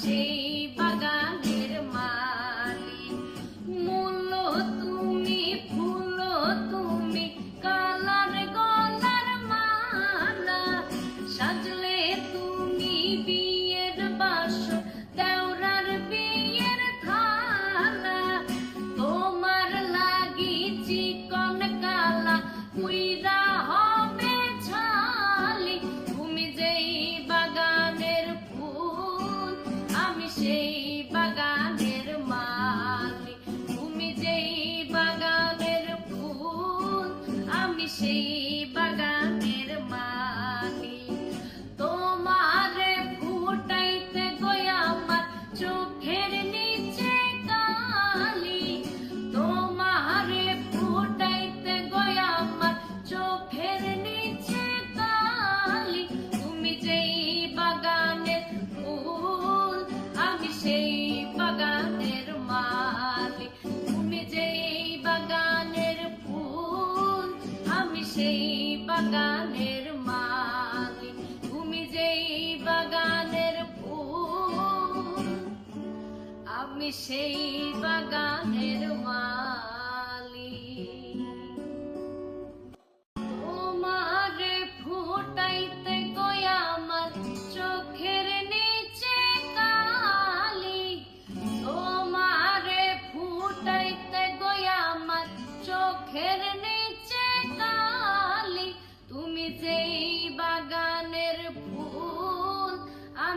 সেই বাগানের মালি মূল্য তুমি, ফুল তুমি, কালার গলার মালা। সাজলে তুমি বিয়ের বাস, দেওরার বিয়ের থালা। তোমার লাগি চিকন কালা সেই বাগানের মালিক তুমি যেই বাগানের ফুল আমি সেই বাগানের মালিক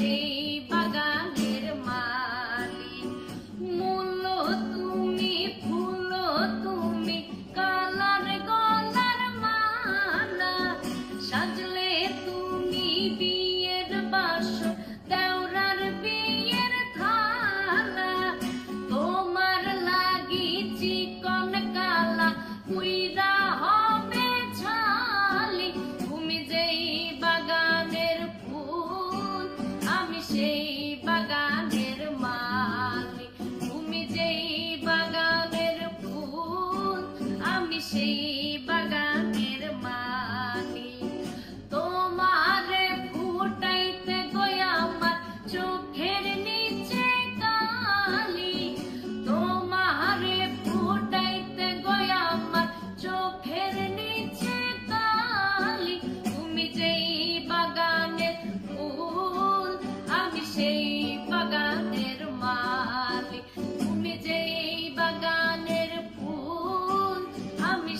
সেই বাগানের মালি মূল্য তুমি, ফুল তুমি, কালার গলার মালা। সাজলে তুমি বিয়ের বাস, দেওরার বিয়ের থালা। তোমার লাগি চিকন কালা, উইরা